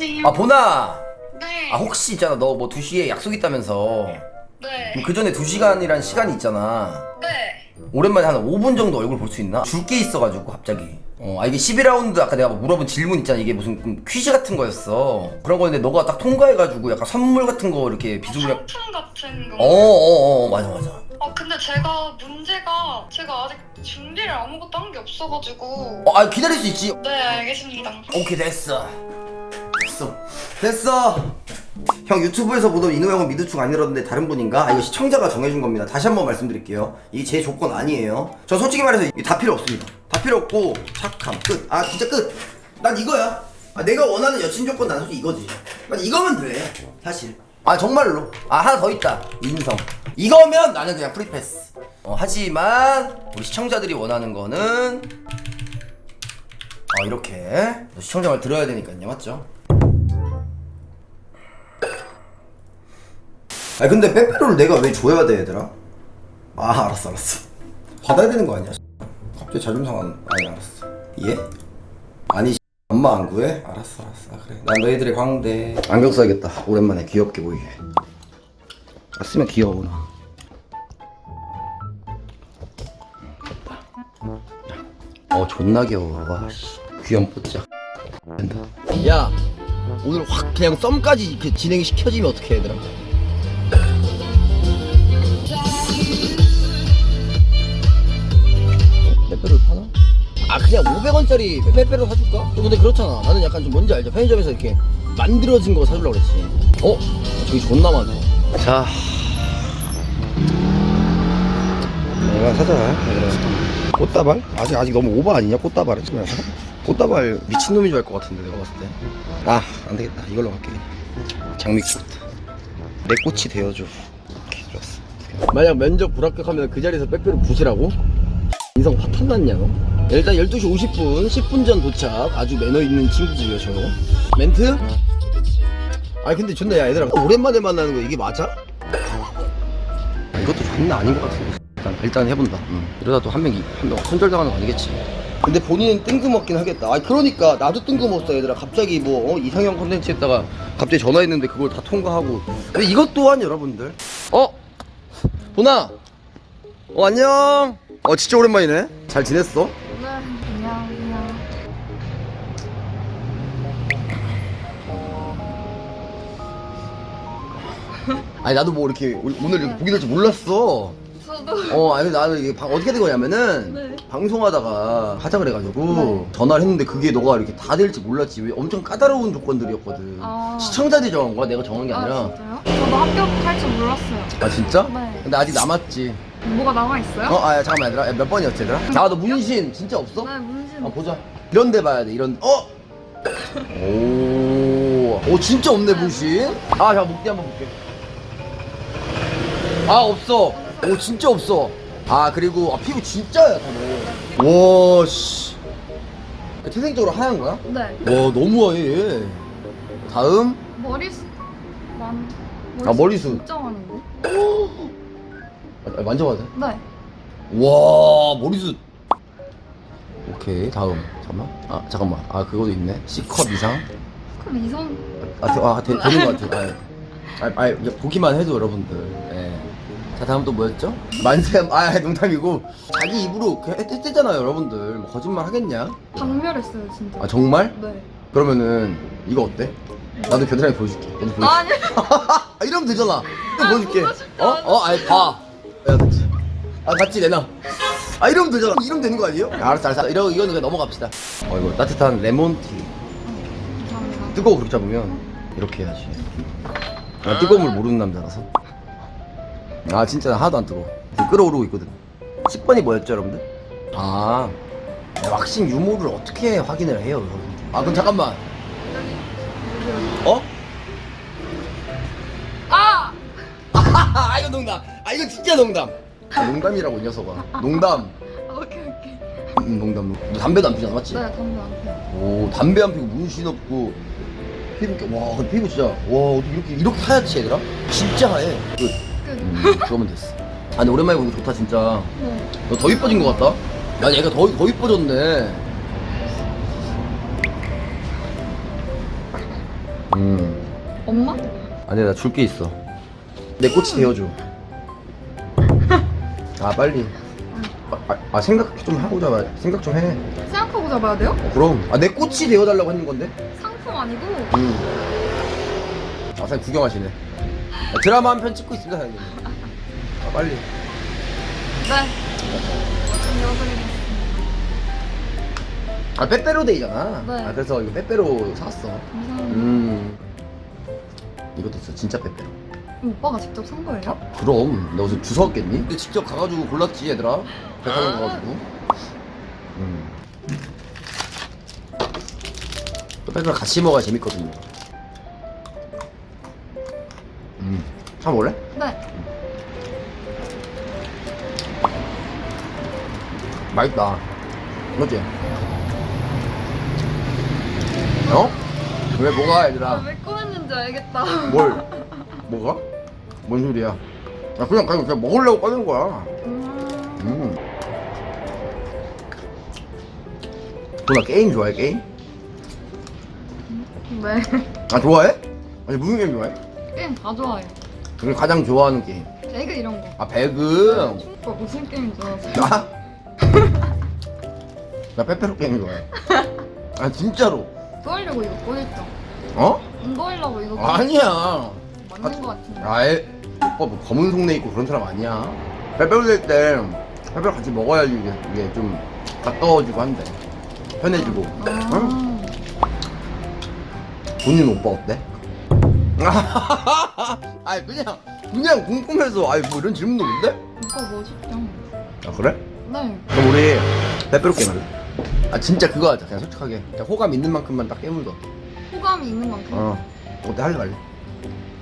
여보세요? 아 보나 네. 아 혹시 있잖아 너 뭐 2시에 약속 있다면서 네. 그 전에 2시간이란 시간이 있잖아 네. 오랜만에 한 5분 정도 얼굴 볼 수 있나? 줄 게 있어가지고 갑자기 어, 아 이게 11라운드 아까 내가 물어본 질문 있잖아 이게 무슨 음, 퀴즈 같은 거였어 그런 거였는데 너가 딱 통과해가지고 약간 선물 같은 거 이렇게 비주류 상품 같은 거. 어어어 맞아 맞아 어, 근데 제가 문제가 제가 아직 준비를 아무것도 한 게 없어가지고. 어, 아 기다릴 수 있지 네, 알겠습니다. 오케이 됐어 됐어. 됐어. 형 유튜브에서 보던 인호 형은 미드충 안 잃었는데 다른 분인가? 아 이거 시청자가 정해준 겁니다. 다시 한번 말씀드릴게요. 이게 제 조건 아니에요. 저 솔직히 말해서 이게 다 필요 없습니다. 다 필요 없고 착함 끝아 진짜 끝난 이거야. 아, 내가 원하는 여친 조건 난 솔직히 이거지. 난 이거면 돼 사실. 아 정말로. 아 하나 더 있다. 인성. 이거면 나는 그냥 프리패스. 어, 하지만 우리 시청자들이 원하는 거는 어 이렇게. 시청자 말 들어야 되니까요. 맞죠? 아 근데 빼빼로를 내가 왜 줘야 돼 얘들아? 아 알았어 알았어. 받아야 되는 거 아니야? 갑자기 자존심 상한 아니 알았어. 예? 아니 엄마 안 구해? 알았어 알았어. 아, 그래. 난 너희들의 광대. 안경 써야겠다. 오랜만에 귀엽게 보이게. 아 쓰면 귀여워 나. 어 존나 귀여워. 와씨. 귀염 뽀짝. 된다 야 오늘 확 그냥 썸까지 이렇게 진행이 시켜지면 어떻게 얘들아 빼빼로 파나? 아 그냥 500원짜리 빼빼로 사줄까? 근데 그렇잖아 나는 약간 좀 뭔지 알죠? 편의점에서 이렇게 만들어진 거 사주려고 그랬지 어? 저기 존나 많네 자 내가 사자 얘들아 꽃다발? 아직 아직 너무 오버 아니냐 꽃다발은 꽃다발 미친놈인 줄 알 것 같은데 내가 봤을 때아 안되겠다 이걸로 갈게 장미꽃 내 꽃이 되어줘 좋았어 만약 면접 불합격하면 그 자리에서 빼빼로 부시라고? 파탄 났냐 너? 일단 12시 50분 10분 전 도착. 아주 매너 있는 친구들이요 저 멘트? 아니 근데 존나 야 얘들아. 오랜만에 만나는 거 이게 맞아? 아, 이것도 존나 아닌 것 같은데 일단, 일단 해본다. 응. 이러다 또 한명 한명 손절당하는 거 아니겠지? 근데 본인은 뜬금없긴 하겠다. 아 그러니까 나도 뜬금없어 얘들아. 갑자기 뭐 어, 이상형 컨텐츠 했다가 갑자기 전화했는데 그걸 다 통과하고. 근데 이것 또한 여러분들. 어? 보나 어 안녕 어 진짜 오랜만이네 잘 지냈어? 네, 안녕하세요. 아니 나도 뭐 이렇게 오- 오늘 이렇게 보게 될 줄 몰랐어 저도 어 아니 나는 이게 방- 어떻게 된 거냐면은 네. 방송하다가 하자 그래가지고 네. 전화를 했는데 그게 너가 이렇게 다 될지 몰랐지 왜 엄청 까다로운 조건들이었거든 아. 시청자들이 정한 거야 내가 정한 게 아, 아니라 진짜요? 저도 합격할 줄 몰랐어요. 아 진짜? 네. 근데 아직 남았지 뭐가 남아 있어요? 어? 아 잠깐만 얘들아 야, 몇 번이었지 얘들아? 자너 문신 진짜 없어? 네, 문신. 아 보자 이런 데 봐야 돼 이런 어? 오, 오 진짜 없네 문신 아 잠깐 목뒤 한번 볼게 아 없어 오 진짜 없어 아 그리고 아 피부 진짜야 다들 와 씨 태생적으로 하얀 거야? 네. 와 너무 하얘 얘. 다음 머리숱 많. 아, 머리숱. 진짜 많은데? 아, 만져봐도 돼? 네. 와 머리숱 오케이 다음 잠깐만 아 잠깐만 아 그거도 있네 C컵 이상 그럼 이성 아, 되, 아 되, 되는 것 같아요. 아, 아, 아, 이제 보기만 해도 여러분들. 예. 자 다음 또 뭐였죠? 만세 아 농담이고 자기 입으로 그 했, 했잖아요 여러분들 뭐 거짓말 하겠냐? 박멸했어요, 진짜. 아 정말? 네. 그러면은 이거 어때? 나도 겨드랑이 보여줄게. 너도 보여줄게. 아니. 아, 이러면 되잖아. 아, 보여줄게. 보고 싶지 어? 않아. 어? 아니 봐. 야 맞지? 아 맞지 내놔. 아 이러면 되잖아. 이러면 되는 거 아니에요? 야, 알았어 알았어. 이러 이거는 그냥 넘어갑시다. 어 이거 따뜻한 레몬티. 감사합니다. 뜨거워 그렇게 잡으면 이렇게 해야지 나 뜨거운 물 모르는 남자라서 아 진짜 나 하나도 안 뜨거워 지금 끓어오르고 있거든 10번이 뭐였죠 여러분들? 아 왁싱 유무를 어떻게 확인을 해요 여러분들 아 그럼 잠깐만 어? 아! 아 이거 농담 아 이거 진짜 농담 아, 농담이라고 이 녀석아 농담 아, 오케이, 오케이. 음, 농담 너 담배도 안 피잖아 맞지? 네, 담배 안 피워. 오 담배 안 피고 문신 없고 피부 깨- 와 근데 피부 진짜 와 어떻게 이렇게 이렇게 하얗지 얘들아? 진짜 하얘 끝 끝. 음, 그러면 됐어 아 근데 오랜만에 보니까 좋다 진짜 네. 너 더 이뻐진 것 같다 야 얘가 더, 더 이뻐졌네 음 엄마? 아니 나 줄 게 있어 내 꽃이 되어줘 아 빨리. 아, 아, 아, 생각 좀 하고 잡아 생각 좀 해. 생각하고 잡아야 돼요? 어, 그럼. 아 내 꽃이 되어달라고 했는 건데? 상품 아니고? 음. 아 사장님 구경하시네. 아, 드라마 한 편 찍고 있습니다 사장님. 아 빨리. 네. 여드리겠습니다. 아 빼빼로 데이잖아. 네. 아 그래서 이거 빼빼로 사왔어. 감사합니다. 음. 이것도 있어 진짜 빼빼로 오빠가 직접 산 거예요? 그럼 너 무슨 주웠겠니? 근데 직접 가가지고 골랐지 얘들아 백화점 가가지고 음. 또 빼빼로 같이 먹어야 재밌거든요 음. 한번 먹을래? 네 맛있다 맞지? 어? 왜 뭐가 얘들아 아, 왜 꺼냈는지 알겠다 뭘? 뭐가? 뭔 소리야? 야 그냥 그냥, 그냥 먹으려고 꺼낸 거야. 음, 음. 너나 게임 좋아해 게임? 네 아 좋아해? 아니 무슨 게임 좋아해? 게임 다 좋아해요 그럼 가장 좋아하는 게임. 배그 이런 거 아 배그. 오빠 무슨 게임 좋아하세요? 나? 나 빼빼로 게임 좋아해. 아 진짜로. 그거하려고 이거 꺼냈죠 어? 이거 하려고 이거 아니야. 맞는 거 같은데 아예 오빠 뭐 검은 속내 있고 그런 사람 아니야. 빼빼로 될때 빼빼로 같이 먹어야지 이게, 이게 좀 가까워지고 한대. 편해지고. 응? 아, 본인 오빠 어때? 아니 그냥 그냥 궁금해서 아니 뭐 이런 질문도 뭔데? 오빠 멋있죠 아 그래? 네 그럼 우리 빼빼로 게임 할래? 아 진짜 그거 하자 그냥 솔직하게 그냥 호감 있는 만큼만 딱 깨물고 호감이 있는 만큼 어 어때 할래 말래?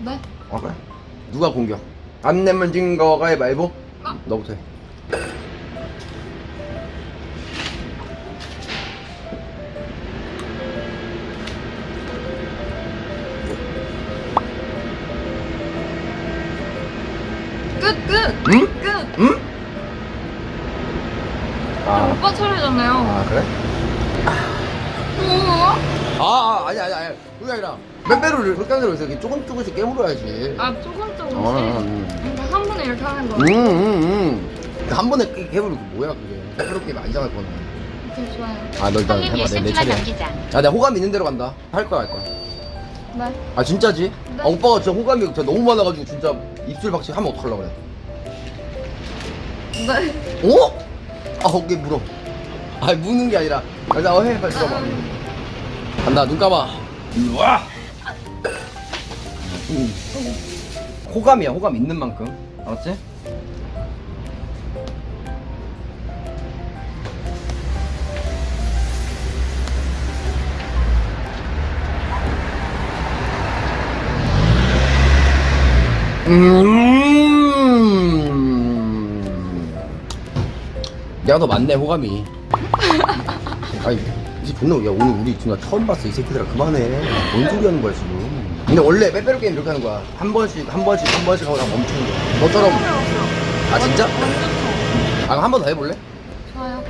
네어 그래 누가 공격? 안 내면 진 거 가위바위보? 아. 너부터 해 끝! 끝! 응? 끝! 응? 아, 오빠 차례잖아요 아 그래? 우와. 아, 아 아니 아니 아니 그게 아니라 빼빼로를 그렇게 하는 이렇게 조금 조금씩 깨물어야지. 아 조금 조금씩? 어, 음. 그러니까 한 번에 이렇게 하는 거 음, 음, 음. 한 번에 깨- 깨물고 뭐야 그게. 빼빼로 게임 아니잖아 그거는 오케이 좋아요. 아 너 일단 형님 해봐 내, 내 6cm만 차례야. 남기자. 아 내가 호감 있는 대로 간다. 할 거야 할 거야. 네. 아 진짜지? 네. 아 오빠가 진짜 호감이 진짜 너무 많아가지고 진짜 입술 박치기 하면 어떡하려고 그래. 네. 어? 아 어깨 물어. 아 무는 게 아니라. 아, 나 해, 빨리 들어봐. 간다 눈 감아. 우와! 음. 호감이야 호감 있는 만큼 알았지? 음. 내가 더 많네 호감이. 아니 이 존나 야 오늘 우리 존나 처음 봤어 이 새끼들아 그만해. 뭔 소리 하는 거야 지금. 근데 원래 빼빼로 게임 이렇게 하는 거야. 한 번씩 한 번씩 한 번씩 하고 나 멈추는 거야. 너처럼. 아 진짜? 아한번 더 해볼래? 좋아요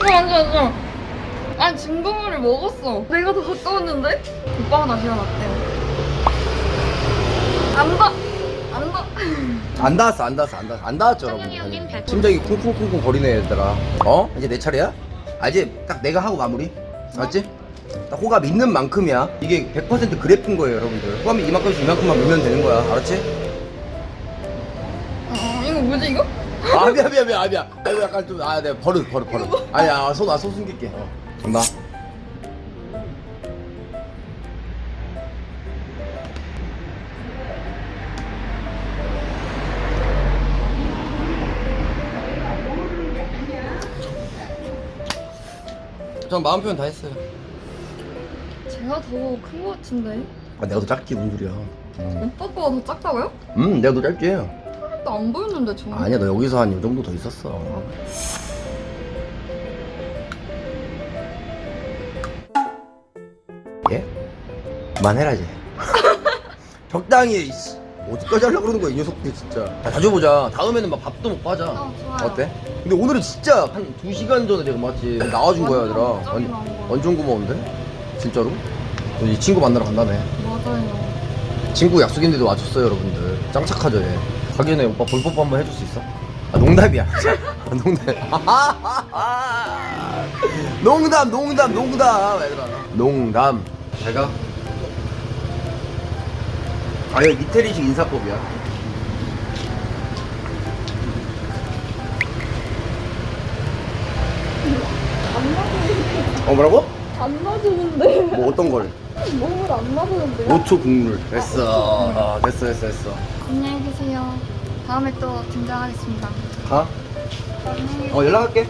어, 완전 완전 아니 진동물을 먹었어 내가 더 가까웠는데? 오빠가 다시 일어났대요 안다 안다 안 닿았어 안 닿았어 안 닿았어 안 닿았죠 여러분. 성현이 형님 별풍. 심장이 쿵쿵쿵쿵 거리네 얘들아. 어? 이제 내 차례야? 아 이제 딱 내가 하고 마무리. 알았지? 딱 호감 있는 만큼이야. 이게 100% 그래프인 거예요 여러분들. 호감이 이만큼씩 이만큼만 물면 되는 거야. 알았지? 어, 이거 뭐지 이거? 아 미안 미안 미안 아, 미안 아 이거 약간 좀아 내가 버릇 버릇 버릇 아니야 손아손 숨길게 어. 간다 전 마음 표현 다 했어요. 제가 더 큰 거 같은데? 아 내가 더 작지 무슨 소리야. 음, 오빠보다 더 작다고요? 음 내가 더 짧지 또안 보였는데 저 아니야 너 여기서 한 이 정도 더 있었어. 예? 그만해라 이제. 적당히 해, 이씨. 어디까지 하려고 그러는 거야 이 녀석들 진짜. 자, 자주 보자. 다음에는 막 밥도 먹고 하자. 어, 좋아요. 어때? 근데 오늘은 진짜 한 2시간 전에 내가 맞지 나와준 거야 얘들아 완전 갑자기 완- 나온 거야. 완전 고마운데? 진짜로? 이 친구 만나러 간다며 맞아요. 친구 약속인데도 와줬어요 여러분들 짱 착하죠 얘 가기 전에 오빠 볼뽀뽀 한번 해줄 수 있어? 아 농담이야 아, 농담 농담 농담 농담 얘들아 농담 제가 아 이거 이태리식 인사법이야 어 뭐라고? 안 놔주는데. 뭐 어떤 걸? 몸을 안 놔주는데. 5초 국물 됐어 아, 됐어 됐어 됐어 안녕히 계세요. 다음에 또 등장하겠습니다. 가? 어 연락할게